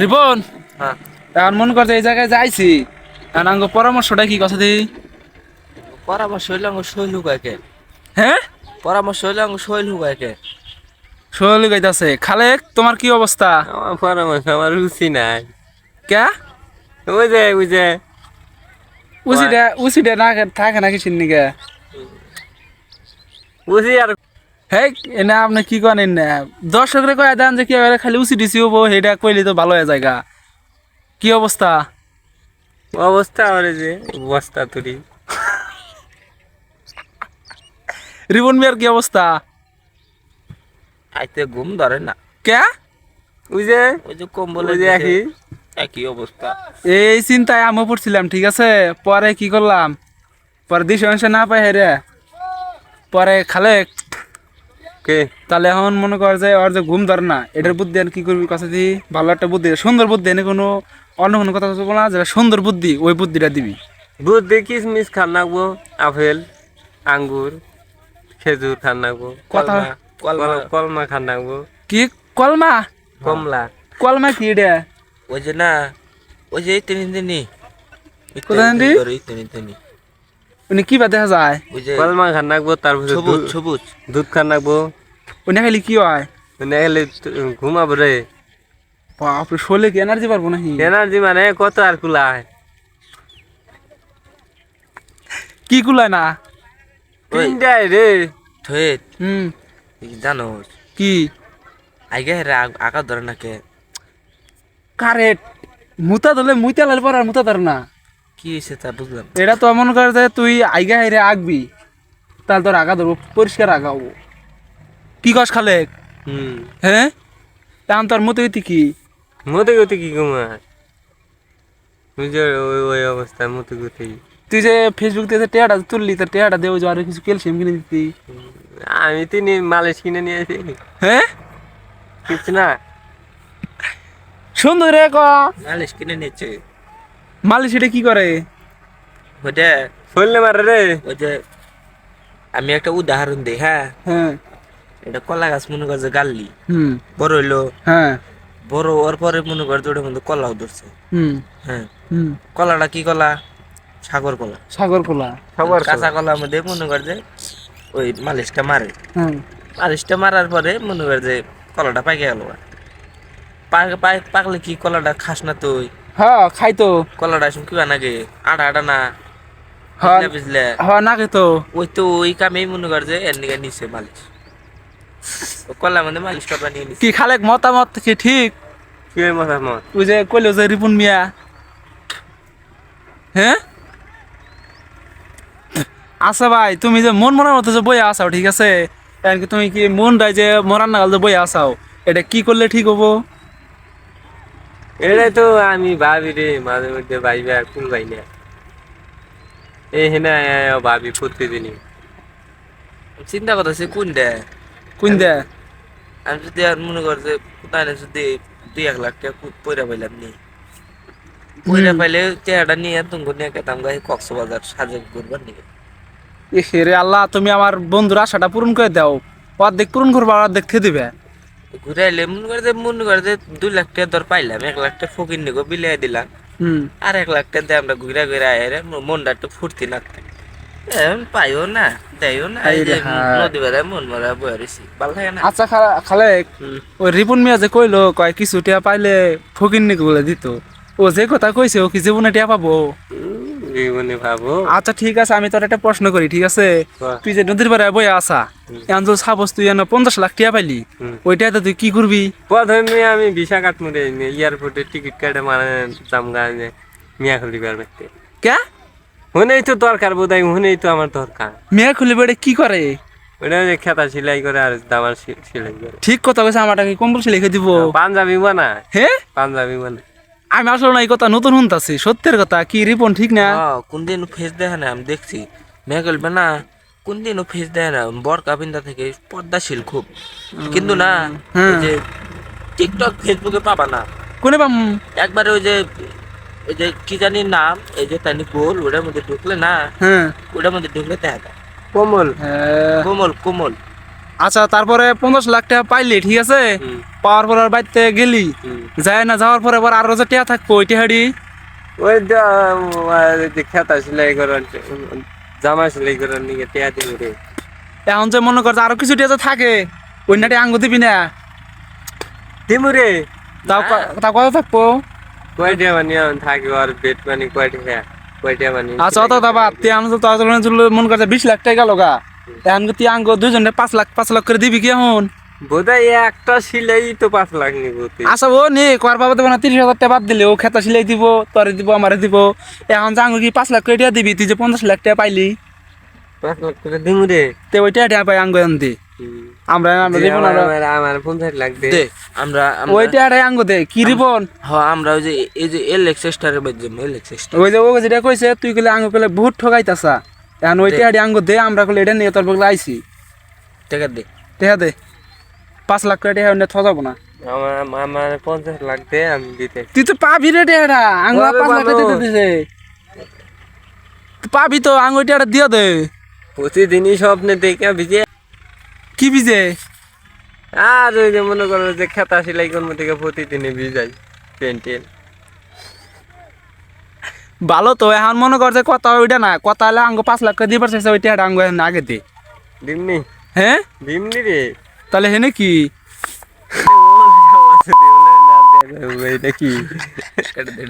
রিপন? হ্যাঁ। এখন মনে করছে এই জায়গায় যাইছি আঙ্গ পরামর্শটা কি কথা দি? পরামর্শ হইলে আমার শৈল হুকাকে হ্যাঁ? পরামর্শ হইলে আমার শৈল হুকাকে শৈলী গাইতাছে খালেক তোমার কি অবস্থা? আমার পরামর্শ আমার রুচি নাই। কে ওই যে ওই যে। উচিটা উচিটা না থাকে না নাকি চিন্নিকে বুঝি আর হ্যাঁ এনে আপনি কি করেন না দর্শকরে কয়ে দেন যে কি এবারে খালি উচি দিছি হব সেটা কইলে তো ভালো হয়ে জায়গা কি অবস্থা? অবস্থা আমার যে বস্তা তুলি রিবন মিয়ার কি অবস্থা? আইতে ঘুম ধরে না। কে? ওই যে ওই যে কম্বলে ওই যে একই। একই অবস্থা। এই চিন্তায় আমি পড়ছিলাম ঠিক আছে? পরে কি করলাম? পরে দিশ অংশ না পাই রে পরে খালে কে তাহলে এখন মনে কর যে ওর যে ঘুম ধরে না এটার বুদ্ধি আর কি করবি? কথা দি ভালো একটা বুদ্ধি সুন্দর বুদ্ধি এনে কোনো অন্য কোনো কথা বলব না যেটা সুন্দর বুদ্ধি ওই বুদ্ধিটা দিবি। বুদ্ধি কিশমিশ খান নাকবো আপেল আঙ্গুর খেজুর খান লাগবো কথা কলমা কলমা। খান লাগবো। কি? কলমা? কমলা। কলমা কি এটা ওই যে না ওই যে ইতেনি তেনি কোথায়? ইতেনি তেনি উনি কি বা দেখা যায় ওই যে কলমা খান নাকবো তারপরে সবুজ সবুজ দুধ খান নাকবো। উনি খালি কি হয় মানে গেলে ঘুমাবো রে বাপরে শোলে কি এনার্জি পারব নাকি এনার্জি মানে কত আর কুলায় কি কুলায় না? তিনটায় রে থয়ে হুম জানো? কি? আগে হেরে আঁকা ধরে না কে কারেট মুতা ধরলে মুইতা লাল পর আর মুতা ধর না? কি হয়েছে তা বুঝলাম এটা তো মনে কর যে তুই আইগা হাইরে আঁকবি তাহলে তোর আগা ধরবো পরিষ্কার আগা হব। কি কস খালে? হুম। হ্যাঁ তাহলে তোর মতো ইতি কি? মতে গতি কি ঘুমায় বুঝে ওই ওই অবস্থা মতে গতি। তুই যে ফেসবুক থেকে টেয়াটা তুললি তোর টেয়াটা দেবো যে আরও কিছু ক্যালসিয়াম কিনে দিতি। আমি তিনি মালিশ কিনে নিয়ে আসি। হ্যাঁ কিছু না। সুন্দর রে ক। নালিশ কিনে নিচ্ছে। মালিশ এটা কি করে? ওইটা ফললে মারে রে। ওই যে আমি একটা উদাহরণ দিই হ্যাঁ? হ্যাঁ। এটা কলা গাছ মনে কর যে গাল্লি। হুম। বড় হইল। হ্যাঁ। বড় হওয়ার পরে মনে কর ওটার মধ্যে কলাও ধরছে। হুম। হ্যাঁ। হুম। কলাটা কি কলা? সাগর কলা। সাগর খোলা সবার কাঁচা কলার মধ্যে মনে কর যে ওই মালিশটা মারে। হ্যাঁ মালিশটা মারার পরে মনে কর যে কলাটা পাকে গেল। পাক- পাক- পাকলে কি কলাটা খাস না তুই? হ্যাঁ খাই তো। কলাটা কি নাকি আটা আটা না। হ্যাঁ বুঝলে হ্যাঁ না তো। ওই তো ওই কামেই মনে কর যে এর নিকে নিছে মালিশ। কলার মধ্যে মালিশ করবা নিয়ে নিছে। কি খালেক মতামত কি ঠিক? কি মাথা মত ওই যে কইলো যে রিপুন মিয়া। হ্যাঁ আচ্ছা ভাই তুমি যে মন মনের মতো যে বই আসাও ঠিক আছে? তুমি কি মন রায় যে মরার নাগাল যে বই আসাও এটা কি করলে ঠিক হব? এটাই তো আমি ভাবি রে মাঝে মধ্যে ভাইবে আর কোন ভাই না এই হেনা ভাবি প্রতিদিনই। চিন্তা করতেছে কোন দে? কোন দে? আমি যদি আর মনে কর যে কোথায় যদি দুই এক লাখ টাকা পয়রা পাইলাম নি। পয়রা পাইলে চেহারাটা নিয়ে তুমি নিয়ে কেতাম গায়ে কক্সবাজার সাজে করবার নিয়ে। এ রে আল্লাহ তুমি আমার বন্ধুর আশাটা পূরণ করে দাও। অর্ধেক পূরণ করব আর অর্ধেক খেয়ে দিবে। ঘুরে আইলে মনে করে যে মনে করে যে দুই লাখ টাকা ধর পাইলাম এক লাখ টাকা ফকির নিগো বিলিয়ে দিলাম। আর এক লাখ টাকা দিয়ে আমরা ঘুরে ঘুরে আয় মনটা একটু ফুর্তি লাগতো পাইও না দেয়ও না হায়। নদী বেড়ায় মন মরা বয়ে রয়েছি ভালো থাকে না? আচ্ছা খা- খালেক ওই রিপুন মিয়া যে কইলো কয় কিছু টিয়া পাইলে ফকির নিকে বলে দিত। ও যে কথা কইছে ও কি জীবনে টিয়া পাবো? জীবনে ভাবো। আচ্ছা ঠিক আছে আমি তোর একটা প্রশ্ন করি ঠিক আছে? তুই যে নদীর পাড়ে বই আসা এখন তো সাপোজ তুই এনে পঞ্চাশ লাখ টিয়া পাইলি। ওইটাতে তুই কি করবি? প্রথমে আমি ভিসা কাটমুরে এয়ারপোর্টে টিকিট কাটে মানে জামগা মিয়া খুলি পারবে কে হুনেই তো দরকার বোধ হয় হুনেই তো আমার দরকার। মেয়ে খুলে বেড়ে কি করে? ওটা যে খেতা সেলাই করে আর দামার সেলাই করে। ঠিক কথা কইছে আমারটাকে কম্বল লিখে দিব। পাঞ্জাবি বানায়। হে? পাঞ্জাবি বানায়। আমি আসলে না এই কথা নতুন শুনতাছি সত্যের কথা কি রিপন ঠিক না? হ্যাঁ, কোন দিন ফেস দেখে না আমি দেখছি। মেয়ে বলবে না কোন দিন ফেস দেখে না বরকা বিন্দা থেকে পর্দাশীল খুব। কিন্তু না যে টিকটক ফেসবুকে পাবা না। কোনে পাম? একবারে ওই যে ওই যে কি জানি নাম এই যে তানি গোল ওটার মধ্যে ঢুকলে না হ্যাঁ ওটার মধ্যে ঢুকলে দেখা কোমল। হ্যাঁ, কোমল কোমল। আচ্ছা তারপরে পঞ্চাশ লাখ টাকা পাইলি ঠিক আছে। পাওয়ার পর আর বাড়িতে গেলি। যায় না যাওয়ার পরে আবার আরও যে টাকা থাকব ওই টিহাড়ি ওই সেলাই করার জামা সেলাই নিয়ে টিয়া দিব এখন যে মনে করছে আরও কিছু টাকা থাকে ওই নাটি আঙ্গ দিবি না। দিমু রে। তাও তাও কত থাকব? কয়টা মানে থাকবে আর বেড মানে কয়টা হ্যাঁ কয়টা মানে আচ্ছা অত দাবা তুই আমি তো তোর মনে করছে বিশ লাখ টাকা লগা এখন তুই আঙ্গ দুজনে পাঁচ লাখ পাঁচ লাখ করে দিবি কি এখন? বোধহয় একটা সিলাই তো পাঁচ লাখ নিব আচ্ছা ও নে কর বাবা দেবো না তিরিশ হাজার টাকা বাদ দিলে ও খেতা সিলাই দিব তোরে দিব আমারে দিব। এখন যে আঙ্গ কি পাঁচ লাখ করে টাকা দিবি তুই যে পঞ্চাশ লাখ টাকা পাইলি। পাঁচ লাখ করে দিমু রে। তে ওই টাকা টাকা পাই আঙ্গ। আমরা আমরা দিব না আমার আমার- আমার পঞ্চাশ লাখ দে। আমরা আমরা- ওই আঙ্গ দে। কি রিবন? হ্যাঁ আমরা ওই যে এই যে ওই ও যেটা কইছে তুই কইলে আঙ্গ কইলে বহুত ঠকাইতাছা। এখন ওই আঙ্গ দে আমরা কইলে এটা নিয়ে তোর বগলে আইছি। টাকা দে। টাকা দে। পাঁচ লাখ করে টাকা নিয়ে থ যাব না। আমার আমার পঞ্চাশ লাখ দে আমি দিতে তুই তো পাবি রে টাকা আঙ্গ পাঁচ লাখ? দিতে দিছে। পাবি তো আঙ্গ ওই দিয়ে দে। প্রতিদিনই স্বপ্নে দেখে ভিজে। কি বিজে আর ওই যে মনে করো যে খেতা সেলাই কর্ম থেকে প্রতিদিনই ভিজাই পেন্টেন ভালো তো এখন মনে করছে কথা ওইটা না কথা হলে আঙ্গ পাঁচ লাখ করে দিয়ে পারছে ওই টাকা আঙ্গ আগে দে। দিমনি? হ্যাঁ দিমনি রে। তাহলে হেনে কি? এটা কি এটা দে।